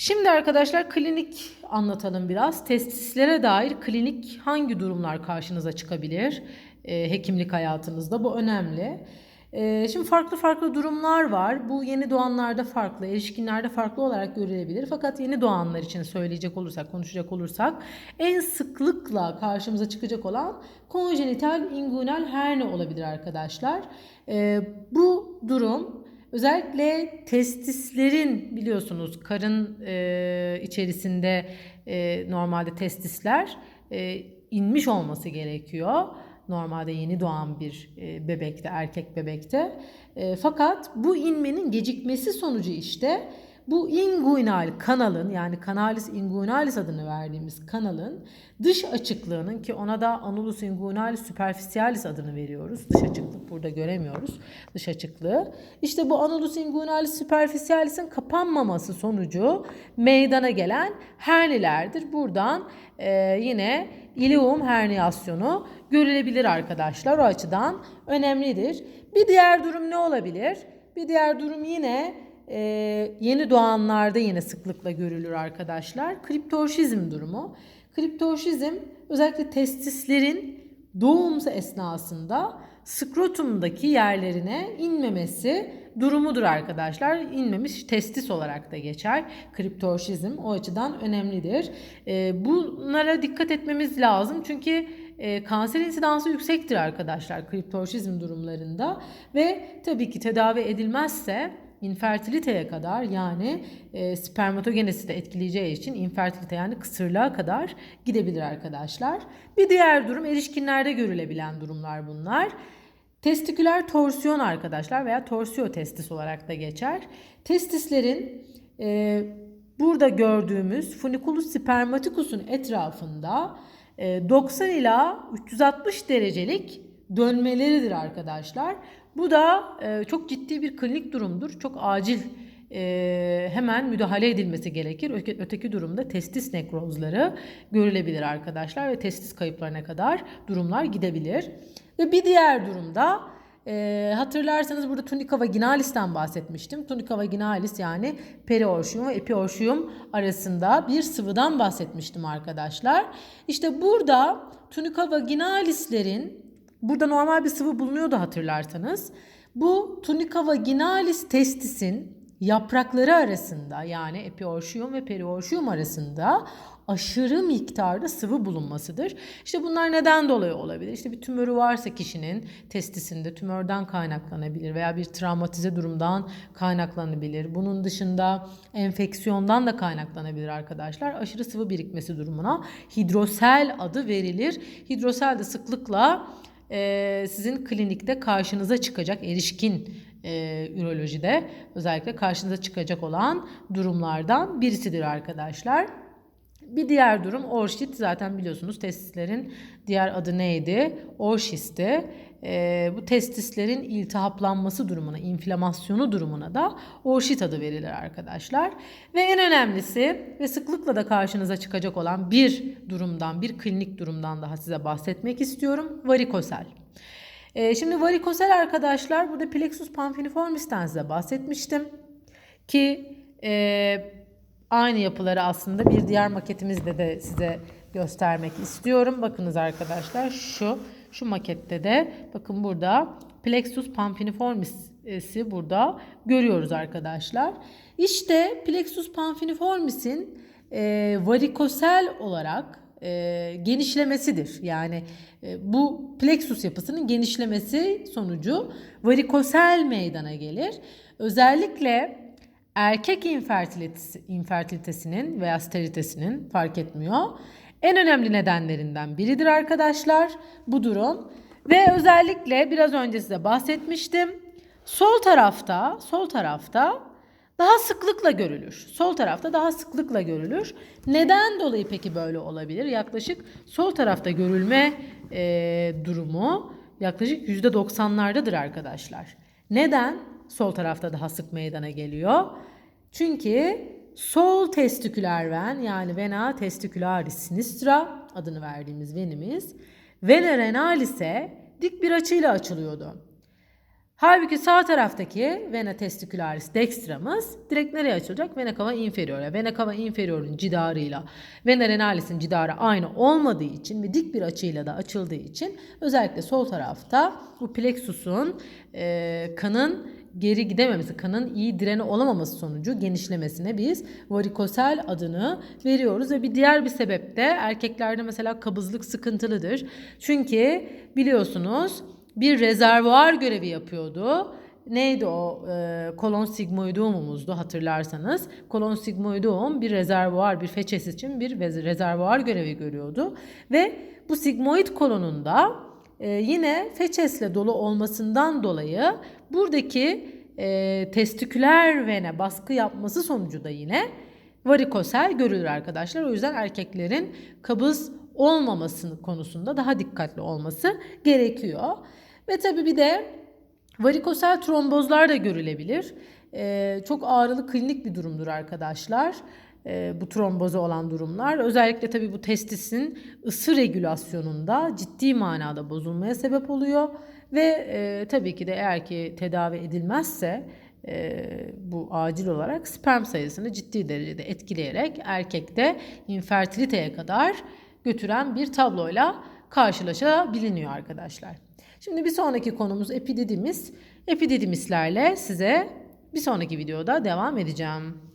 Şimdi arkadaşlar klinik anlatalım biraz. Testislere dair klinik hangi durumlar karşınıza çıkabilir e, hekimlik hayatınızda? Bu önemli. E, şimdi farklı farklı durumlar var. Bu yeni doğanlarda farklı, erişkinlerde farklı olarak görülebilir. Fakat yeni doğanlar için söyleyecek olursak, konuşacak olursak en sıklıkla karşımıza çıkacak olan konjenital inguinal herne olabilir arkadaşlar. E, bu durum Özellikle testislerin biliyorsunuz karın e, içerisinde e, normalde testisler e, inmiş olması gerekiyor. Normalde yeni doğan bir e, bebekte, erkek bebekte. E, fakat bu inmenin gecikmesi sonucu işte bu inguinal kanalın yani canalis inguinalis adını verdiğimiz kanalın dış açıklığının ki ona da anulus inguinalis superficialis adını veriyoruz. Dış açıklık burada göremiyoruz. Dış açıklığı. İşte bu anulus inguinalis superficialis'in kapanmaması sonucu meydana gelen hernilerdir. Buradan e, yine ilium herniyasyonu görülebilir arkadaşlar. O açıdan önemlidir. Bir diğer durum ne olabilir? Bir diğer durum yine e, yeni doğanlarda yine sıklıkla görülür arkadaşlar. Kriptorşizm durumu. Kriptorşizm özellikle testislerin doğum esnasında skrotumdaki yerlerine inmemesi durumudur arkadaşlar. İnmemiş testis olarak da geçer. Kriptorşizm o açıdan önemlidir. E, bunlara dikkat etmemiz lazım çünkü e, kanser insidansı yüksektir arkadaşlar kriptorşizm durumlarında ve tabii ki tedavi edilmezse infertiliteye kadar yani e, spermatogenesi de etkileyeceği için infertilite yani kısırlığa kadar gidebilir arkadaşlar. Bir diğer durum erişkinlerde görülebilen durumlar bunlar. Testiküler torsiyon arkadaşlar veya torsiyotestis olarak da geçer. Testislerin e, burada gördüğümüz funiculus spermaticus'un etrafında e, 90 ila 360 derecelik dönmeleridir arkadaşlar. Bu da e, çok ciddi bir klinik durumdur. Çok acil e, hemen müdahale edilmesi gerekir. Öte, öteki durumda testis nekrozları görülebilir arkadaşlar ve testis kayıplarına kadar durumlar gidebilir. Ve bir diğer durumda e, hatırlarsanız burada tunica vaginalis'ten bahsetmiştim. Tunica vaginalis yani periorşiyum ve epiorşiyum arasında bir sıvıdan bahsetmiştim arkadaşlar. İşte burada tunica vaginalislerin Burada normal bir sıvı bulunuyordu hatırlarsanız. Bu tunica vaginalis testisin yaprakları arasında yani epiorşiyum ve periorşiyum arasında aşırı miktarda sıvı bulunmasıdır. İşte bunlar neden dolayı olabilir? İşte bir tümörü varsa kişinin testisinde tümörden kaynaklanabilir veya bir travmatize durumdan kaynaklanabilir. Bunun dışında enfeksiyondan da kaynaklanabilir arkadaşlar. Aşırı sıvı birikmesi durumuna hidrosel adı verilir. Hidrosel de sıklıkla e, sizin klinikte karşınıza çıkacak erişkin e, ürolojide özellikle karşınıza çıkacak olan durumlardan birisidir arkadaşlar. Bir diğer durum orşit. Zaten biliyorsunuz testislerin diğer adı neydi? Orşisti. E, bu testislerin iltihaplanması durumuna, inflamasyonu durumuna da orşit adı verilir arkadaşlar. Ve en önemlisi ve sıklıkla da karşınıza çıkacak olan bir durumdan, bir klinik durumdan daha size bahsetmek istiyorum. Varikosel. E, şimdi varikosel arkadaşlar burada plexus pamphiliformis'ten size bahsetmiştim. Ki e, aynı yapıları aslında bir diğer maketimizde de size göstermek istiyorum. Bakınız arkadaşlar şu şu makette de bakın burada plexus pamphiliformis'i burada görüyoruz arkadaşlar. İşte plexus pamphiliformis'in e, varikosel olarak e, genişlemesidir. Yani e, bu plexus yapısının genişlemesi sonucu varikosel meydana gelir. Özellikle erkek infertilitesi, infertilitesinin veya sterilitesinin fark etmiyor. En önemli nedenlerinden biridir arkadaşlar bu durum. Ve özellikle biraz önce size bahsetmiştim. Sol tarafta, sol tarafta daha sıklıkla görülür. Sol tarafta daha sıklıkla görülür. Neden dolayı peki böyle olabilir? Yaklaşık sol tarafta görülme e, durumu yaklaşık %90'lardadır arkadaşlar. Neden sol tarafta daha sık meydana geliyor? Çünkü sol testiküler ven yani vena testicularis sinistra adını verdiğimiz venimiz vena renalis'e dik bir açıyla açılıyordu. Halbuki sağ taraftaki vena testicularis dextramız direkt nereye açılacak? Vena cava inferior. Vena cava inferior'un cidarıyla vena renalis'in cidarı aynı olmadığı için ve dik bir açıyla da açıldığı için özellikle sol tarafta bu plexusun e, kanın geri gidememesi, kanın iyi direni olamaması sonucu genişlemesine biz varikosel adını veriyoruz ve bir diğer bir sebep de erkeklerde mesela kabızlık sıkıntılıdır. Çünkü biliyorsunuz bir rezervuar görevi yapıyordu. Neydi o? Ee, kolon sigmoidumumuzdu hatırlarsanız. Kolon sigmoidum bir rezervuar, bir feçes için bir rezervuar görevi görüyordu. Ve bu sigmoid kolonunda e, yine feçesle dolu olmasından dolayı buradaki e, testiküler vene baskı yapması sonucu da yine varikosel görülür arkadaşlar. O yüzden erkeklerin kabız olmaması konusunda daha dikkatli olması gerekiyor. Ve tabii bir de varikosel trombozlar da görülebilir. Ee, çok ağrılı klinik bir durumdur arkadaşlar. Ee, bu trombozu olan durumlar. Özellikle tabii bu testisin ısı regülasyonunda ciddi manada bozulmaya sebep oluyor. Ve e, tabii ki de eğer ki tedavi edilmezse e, bu acil olarak sperm sayısını ciddi derecede etkileyerek erkekte infertiliteye kadar götüren bir tabloyla karşılaşabiliniyor arkadaşlar. Şimdi bir sonraki konumuz epididimis. Epididimislerle size bir sonraki videoda devam edeceğim.